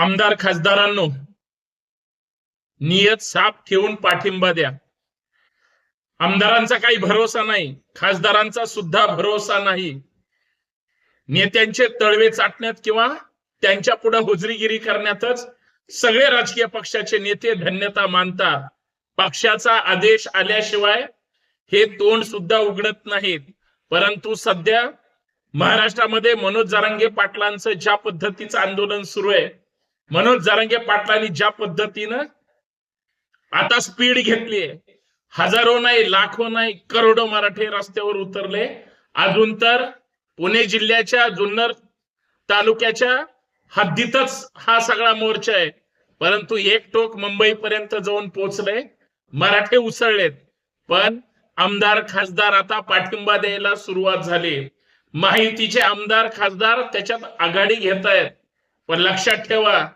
आमदार खासदारांनो नियत साफ ठेवून पाठिंबा द्या. आमदारांचा काही भरोसा नाही खासदारांचा सुद्धा भरोसा नाही. नेत्यांचे तळवे चाटण्यात किंवा त्यांच्या पुढे हुजरीगिरी करण्यातच सगळे राजकीय पक्षाचे नेते धन्यता मानतात. पक्षाचा आदेश आल्याशिवाय हे तोंड सुद्धा उघडत नाहीत. परंतु सध्या महाराष्ट्रामध्ये मनोज जारंगे पाटलांचं ज्या पद्धतीचं आंदोलन सुरू आहे मनोज जारंगे पाटलांनी ज्या पद्धतीनं आता स्पीड घेतलीये हजारो नाही लाखो नाही करोडो मराठे रस्त्यावर उतरले. अजून तर पुणे जिल्ह्याच्या जुन्नर तालुक्याच्या हद्दीतच हा सगळा मोर्चा आहे. परंतु एक टोक मुंबई पर्यंत जाऊन पोहोचले. मराठे उसळलेत. पण आमदार खासदार आता पाठिंबा द्यायला सुरुवात झाली. माहितीचे आमदार खासदार त्याच्यात आघाडी घेत आहेत पण लक्षात ठेवा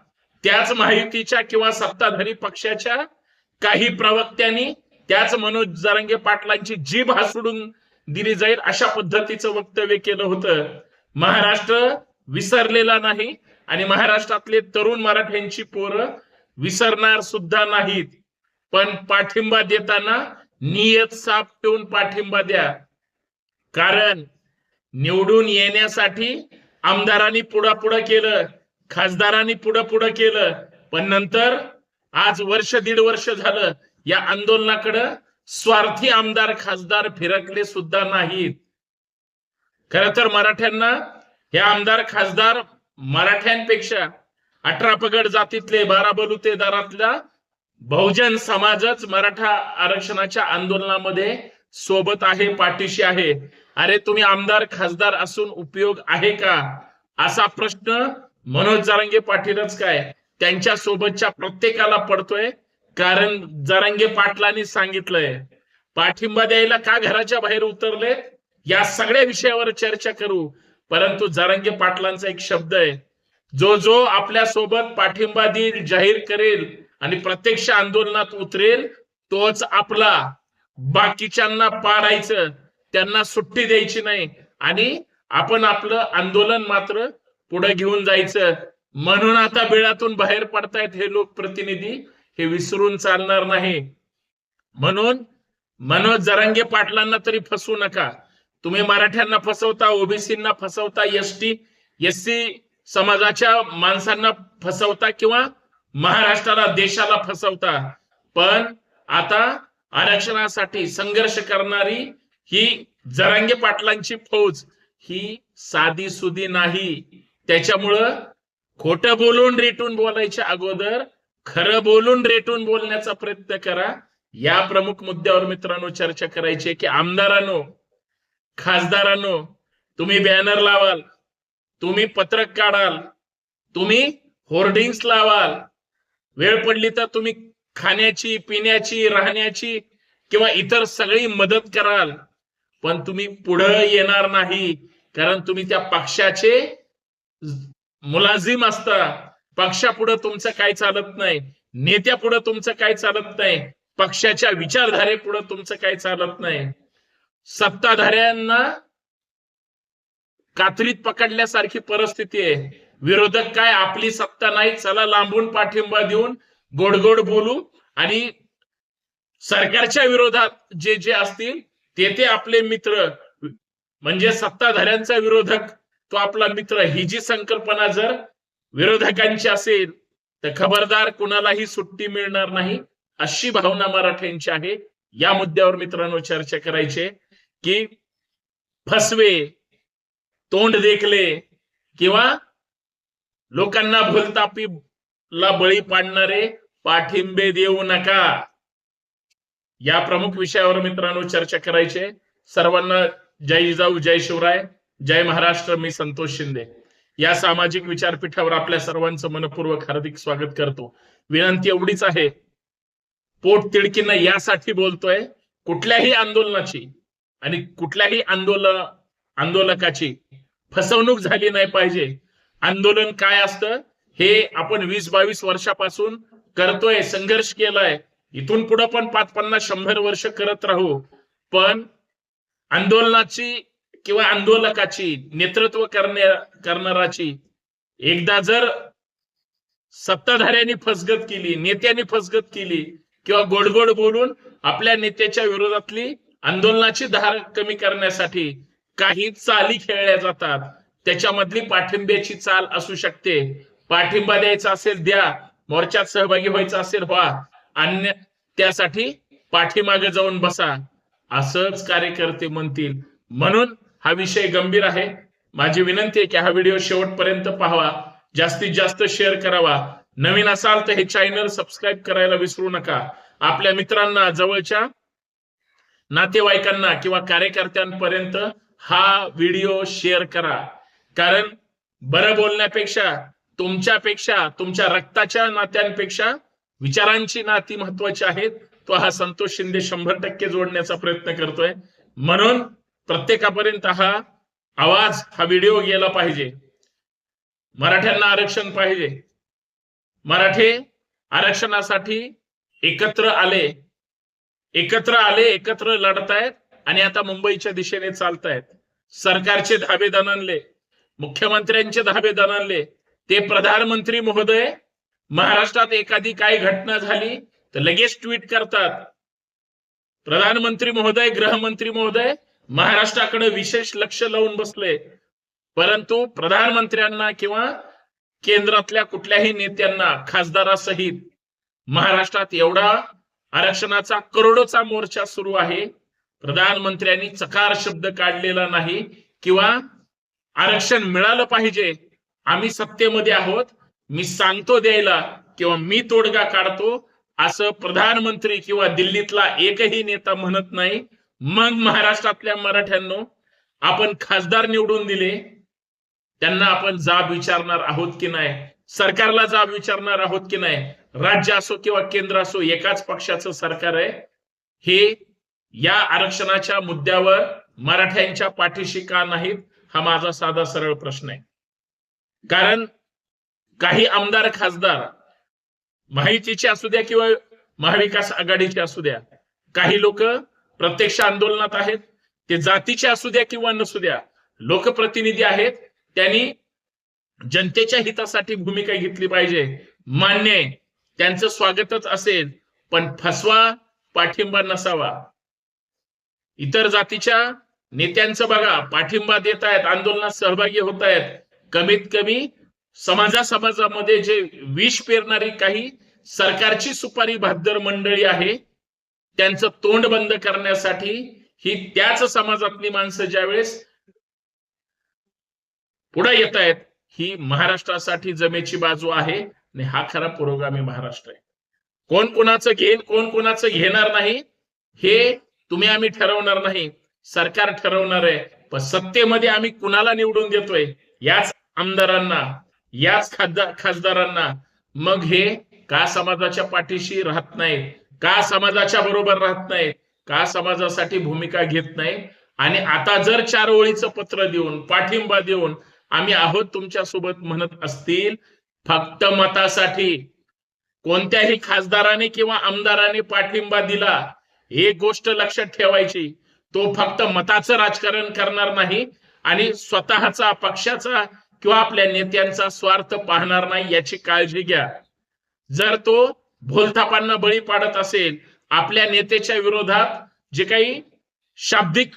त्याच माहितीच्या किंवा सत्ताधारी पक्षाच्या काही प्रवक्त्यांनी त्याच मनोज जरांगे पाटलांची जीभ हासडून दिली जाईल अशा पद्धतीचं वक्तव्य केलं होतं. महाराष्ट्र विसरलेला नाही आणि महाराष्ट्रातले तरुण मराठ्यांची पोरं विसरणार सुद्धा नाहीत. पण पाठिंबा देताना नियत साफ ठेवून पाठिंबा द्या. कारण निवडून येण्यासाठी आमदारांनी पुढापुढं केलं. खासदारांनी पुढं पुढं केलं पण नंतर आज वर्ष दीड वर्ष झालं या आंदोलनाकडं स्वार्थी आमदार खासदार फिरकले सुद्धा नाहीत. खर तर मराठ्यांना हे आमदार खासदार मराठ्यांपेक्षा अठरा पगड जातीतले बारा बलुते दारातला बहुजन समाजच मराठा आरक्षणाच्या आंदोलनामध्ये सोबत आहे पाठीशी आहे. अरे तुम्ही आमदार खासदार असून उपयोग आहे का? असा प्रश्न मनोज जारंगे पाटीलच काय? त्यांच्या सोबतच्या प्रत्येकाला पडतोय. कारण जरांगे पाटलांनी सांगितलंय पाठिंबा द्यायला का घराच्या बाहेर उतरले? या सगळ्या विषयावर चर्चा करू. परंतु जरांगे पाटलांचा एक शब्द आहे जो जो आपल्यासोबत पाठिंबा देईल जाहीर करेल आणि प्रत्यक्ष आंदोलनात उतरेल तोच आपला. बाकीच्यांना पाडायचं त्यांना सुट्टी द्यायची नाही. आणि आपण आपलं आंदोलन मात्र पुढे घेऊन जायचं. म्हणून आता बिळातून बाहेर पडतायत हे लोकप्रतिनिधी. हे विसरून चालणार नाही. म्हणून मनोज जरांगे पाटलांना तरी फसवू नका. तुम्ही मराठ्यांना फसवता ओबीसींना फसवता एस टी एस सी समाजाच्या माणसांना फसवता किंवा महाराष्ट्राला देशाला फसवता. पण आता आरक्षणासाठी संघर्ष करणारी ही जरांगे पाटलांची फौज ही साधी सुधी नाही. त्याच्यामुळं खोटं बोलून रेटून बोलायच्या अगोदर खरं बोलून रेटून बोलण्याचा प्रयत्न करा. या प्रमुख मुद्द्यावर मित्रांनो चर्चा करायची की आमदारांनो खासदारांनो तुम्ही बॅनर लावाल तुम्ही पत्रक काढाल तुम्ही होर्डिंग्स लावाल वेळ पडली तर तुम्ही खाण्याची पिण्याची राहण्याची किंवा इतर सगळी मदत कराल. पण तुम्ही पुढं येणार नाही कारण तुम्ही त्या पक्षाचे मुलाजिम असतं. पक्षापुढं तुमचं काय चालत नाही. नेत्यापुढं तुमचं काय चालत नाही. पक्षाच्या विचारधारेपुढं तुमचं काय चालत नाही. सत्ताधाऱ्यांना कात्रीत पकडल्यासारखी परिस्थिती आहे. विरोधक काय आपली सत्ता नाही चला लांबून पाठिंबा देऊन गोड गोड बोलू आणि सरकारच्या विरोधात जे जे असतील ते ते आपले मित्र म्हणजे सत्ताधाऱ्यांचा विरोधक तो आपला मित्र. ही जी संकल्पना जर विरोधकांची असेल तर खबरदार कुणालाही सुट्टी मिळणार नाही. अशी भावना मराठ्यांची आहे. या मुद्द्यावर मित्रांनो चर्चा करायची की फसवे तोंड देखले किंवा लोकांना भूलतापीला बळी पाडणारे पाठिंबे देऊ नका. या प्रमुख विषयावर मित्रांनो चर्चा करायचे. सर्वांना जय जिजाऊ जय शिवराय. जय महाराष्ट्र मी संतोष शिंदे. या सामाजिक विचारपीठावर आपल्या सर्वांचं मनपूर्वक हार्दिक स्वागत करतो. विनंती एवढीच आहे पोट तिडकीनं यासाठी बोलतोय कुठल्याही आंदोलनाची आणि कुठल्याही आंदोलन आंदोलकाची फसवणूक झाली नाही पाहिजे. आंदोलन काय असतं? हे आपण वीस बावीस वर्षापासून करतोय संघर्ष केलाय. इथून पुढे पण पाच पन्नास शंभर वर्ष करत राहू. पण आंदोलनाची किंवा आंदोलकाची नेतृत्व करण्या करणाराची. एकदा जर सत्ताधाऱ्यांनी फसगत केली नेत्यांनी फसगत केली किंवा गोडगोड बोलून आपल्या नेत्याच्या विरोधातली आंदोलनाची धार कमी करण्यासाठी काही चाली खेळल्या जातात. त्याच्यामधली पाठिंब्याची चाल असू शकते. पाठिंबा द्यायचा असेल द्या. मोर्चात सहभागी व्हायचा असेल व्हा. अन्य त्यासाठी पाठीमागे जाऊन बसा. असंच कार्यकर्ते म्हणतील. म्हणून हा विषय गंभीर आहे. माझी विनंती आहे की हा व्हिडिओ शेवटपर्यंत पाहावा. जास्तीत जास्त शेअर करावा. नवीन असाल तर हे चॅनल सबस्क्राईब करायला विसरू नका. आपल्या मित्रांना जवळच्या नातेवाईकांना किंवा कार्यकर्त्यांपर्यंत हा व्हिडिओ शेअर करा. कारण बरं बोलण्यापेक्षा तुमच्यापेक्षा तुमच्या रक्ताच्या नात्यांपेक्षा विचारांची नाती महत्वाची आहेत. तो हा संतोष शिंदे शंभर टक्के जोडण्याचा प्रयत्न करतोय. म्हणून प्रत्येकापर्यंत हा आवाज हा व्हिडिओ गेला पाहिजे. मराठ्यांना आरक्षण पाहिजे. मराठे आरक्षणासाठी एकत्र आले. एकत्र आले एकत्र लढतायत आणि आता मुंबईच्या दिशेने चालतायत. सरकारचे धाबे दणानले मुख्यमंत्र्यांचे धाबे दणानले ते प्रधानमंत्री महोदय महाराष्ट्रात एखादी काही घटना झाली तर लगेच ट्विट करतात. प्रधानमंत्री महोदय गृहमंत्री महोदय महाराष्ट्राकडे विशेष लक्ष लावून बसले. परंतु प्रधानमंत्र्यांना किंवा केंद्रातल्या कुठल्याही नेत्यांना खासदारासहित महाराष्ट्रात एवढा आरक्षणाचा करोडोचा मोर्चा सुरू आहे. प्रधानमंत्र्यांनी चकार शब्द काढलेला नाही किंवा आरक्षण मिळालं पाहिजे. आम्ही सत्तेमध्ये आहोत. मी सांगतो द्यायला किंवा मी तोडगा काढतो असं प्रधानमंत्री किंवा दिल्लीतला एकही नेता म्हणत नाही. मग महाराष्ट्रातल्या मराठ्यांनो आपण खासदार निवडून दिले. त्यांना आपण जाब विचारणार आहोत की नाही? सरकारला जाब विचारणार आहोत की नाही? राज्य असो किंवा केंद्र असो एकाच पक्षाचं सरकार आहे. हे या आरक्षणाच्या मुद्द्यावर मराठ्यांच्या पाठीशी का नाहीत हा माझा साधा सरळ प्रश्न आहे. कारण काही आमदार खासदार माहितीचे असू द्या किंवा महाविकास आघाडीचे असू द्या काही लोक प्रत्यक्ष आंदोलनात आहेत. ते जातीचे असू द्या किंवा नसू द्या लोकप्रतिनिधी आहेत. त्यांनी जनतेच्या हितासाठी भूमिका घेतली पाहिजे. मान्य आहे. त्यांचं स्वागतच असेल पण फसवा पाठिंबा नसावा. इतर जातीच्या नेत्यांचं बघा पाठिंबा देत आहेत आंदोलनात सहभागी होत आहेत कमीत कमी समाजा समाजामध्ये जे विष पेरणारी काही सरकारची सुपारी भाद्दर मंडळी आहे त्यांचं तोंड बंद करण्यासाठी ही त्याच समाजातली माणसं ज्यावेळेस पुढे येत आहेत ही महाराष्ट्रासाठी जमेची बाजू आहे आणि हा खरा पुरोगामी महाराष्ट्र आहे. कोण कोणाचं घेईल कोण कोणाचं घेणार नाही हे तुम्ही आम्ही ठरवणार नाही. सरकार ठरवणार आहे पण सत्तेमध्ये आम्ही कुणाला निवडून देतोय? याच आमदारांना याच खासदार खासदारांना. मग हे का समाजाच्या पाठीशी राहत नाहीत? का समाजाच्या बरोबर राहत नाही? का समाजासाठी भूमिका घेत नाही? आणि आता जर चार ओळीचं पत्र देऊन पाठिंबा देऊन आम्ही आहोत तुमच्यासोबत म्हणत असतील फक्त मतासाठी. कोणत्याही खासदाराने किंवा आमदाराने पाठिंबा दिला एक गोष्ट लक्षात ठेवायची. तो फक्त मताचं राजकारण करणार नाही आणि स्वतःचा पक्षाचा किंवा आपल्या नेत्यांचा स्वार्थ पाहणार नाही याची काळजी घ्या. जर तो भोलथापांना बळी पाडत असेल आपल्या नेत्याच्या विरोधात जे काही शाब्दिक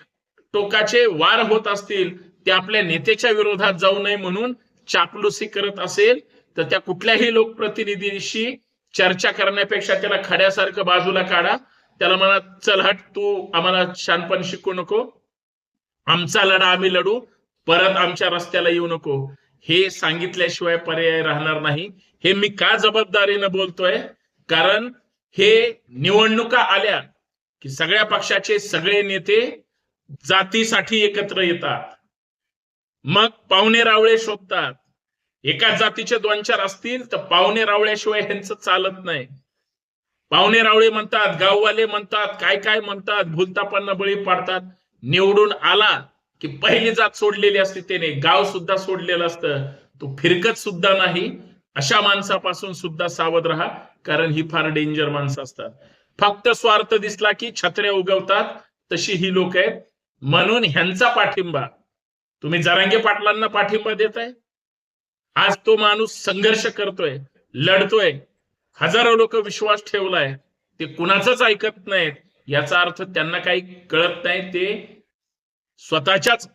टोकाचे वार होत असतील ते आपल्या नेत्याच्या विरोधात जाऊ नये म्हणून चापलुसी करत असेल तर त्या कुठल्याही लोकप्रतिनिधीशी चर्चा करण्यापेक्षा त्याला खड्यासारखं बाजूला काढा. त्याला म्हणा चल हट तू आम्हाला शानपण शिकू नको. आमचा लढा आम्ही लढू. परत आमच्या रस्त्याला येऊ नको. हे सांगितल्याशिवाय पर्याय राहणार नाही. हे मी का जबाबदारीनं बोलतोय? कारण हे निवडणुका आल्या की सगळ्या पक्षाचे सगळे नेते जातीसाठी एकत्र येतात. मग पाहुणे रावळे शोधतात एका जातीचे दोन चार असतील तर पाहुणे रावळ्याशिवाय ह्यांचं चालत नाही. पाहुणे रावळे म्हणतात गाववाले म्हणतात काय काय म्हणतात भूलतापांना बळी पाडतात. निवडून आला की पहिली जात सोडलेली असते त्याने गाव सुद्धा सोडलेलं असतं. तो फिरकत सुद्धा नाही. अशा माणसापासून सुद्धा सावध राहा. कारण ही फार डेंजर माणसं असतात. फक्त स्वार्थ दिसला की छत्र्या उगवतात तशी ही लोक आहेत. म्हणून ह्यांचा पाठिंबा. तुम्ही जरांगे पाटलांना पाठिंबा देताय? आज तो माणूस संघर्ष करतोय लढतोय. हजारो लोक विश्वास ठेवलाय. ते कुणाचंच ऐकत नाहीत. याचा अर्थ त्यांना काही कळत नाही. ते स्वतःच्याच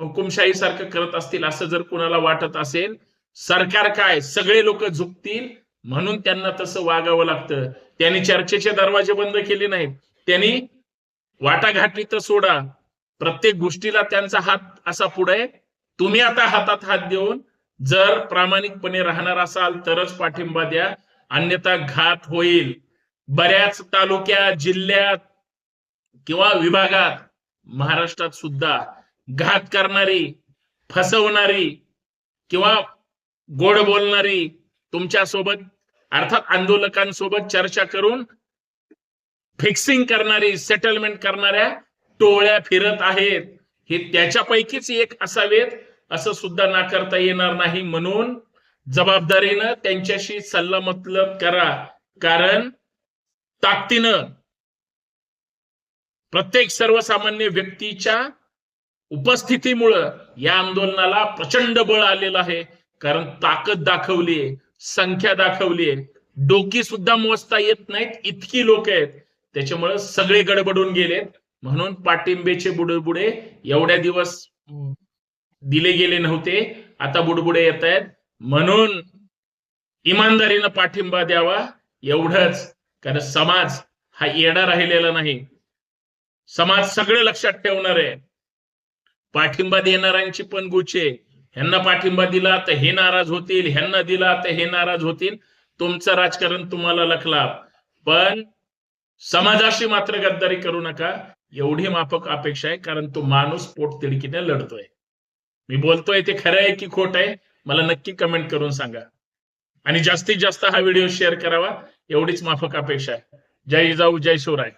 हुकुमशाही सारखं करत असतील असं जर कुणाला वाटत असेल सरकार काय? सगळे लोक झुकतील म्हणून त्यांना तसं वागावं लागतं. त्यांनी चर्चेचे दरवाजे बंद केले नाहीत. त्यांनी वाटाघाटी तर सोडा. प्रत्येक गोष्टीला त्यांचा हात असा पुढे तुम्ही आता हातात हात देऊन जर प्रामाणिकपणे राहणार असाल तरच पाठिंबा द्या. अन्यथा घात होईल. बऱ्याच तालुक्यात जिल्ह्यात किंवा विभागात महाराष्ट्रात सुद्धा घात करणारी फसवणारी किंवा गोड बोलणारी तुमच्यासोबत अर्थात आंदोलकांसोबत चर्चा करून फिक्सिंग करणारी सेटलमेंट करणाऱ्या टोळ्या फिरत आहेत. हे त्याच्यापैकीच एक असावेत असं सुद्धा नाकारता येणार नाही म्हणून जबाबदारीनं त्यांच्याशी सल्लामतलब करा. कारण ताकदीनं प्रत्येक सर्वसामान्य व्यक्तीच्या उपस्थितीमुळं या आंदोलनाला प्रचंड बळ आलेलं आहे. कारण ताकद दाखवली संख्या दाखवली डोकी सुद्धा मोजता येत नाहीत. इतकी लोक आहेत. त्याच्यामुळे सगळे गडबडून गेलेत. म्हणून पाठिंबेचे बुडबुडे एवढ्या दिवस दिले गेले नव्हते. आता बुडबुडे येत आहेत. म्हणून इमानदारीनं पाठिंबा द्यावा. एवढंच. कारण समाज हा येडा राहिलेला नाही. समाज सगळं लक्षात ठेवणार आहे पाठिंबा देणाऱ्यांची पण गुचे ह्यांना पाठिंबा दिला तर हे नाराज होतील ह्यांना दिला तर हे नाराज होतील. तुमचं राजकारण तुम्हाला लखला पण समाजाशी मात्र गद्दारी करू नका. एवढी माफक अपेक्षा आहे कारण तो माणूस पोटतिडकीने लढतोय. मी बोलतोय ते खरं आहे की खोट आहे? मला नक्की कमेंट करून सांगा. आणि जास्तीत जास्त हा व्हिडिओ शेअर करावा. एवढीच माफक अपेक्षा आहे. जय जाऊ जय शिवराय.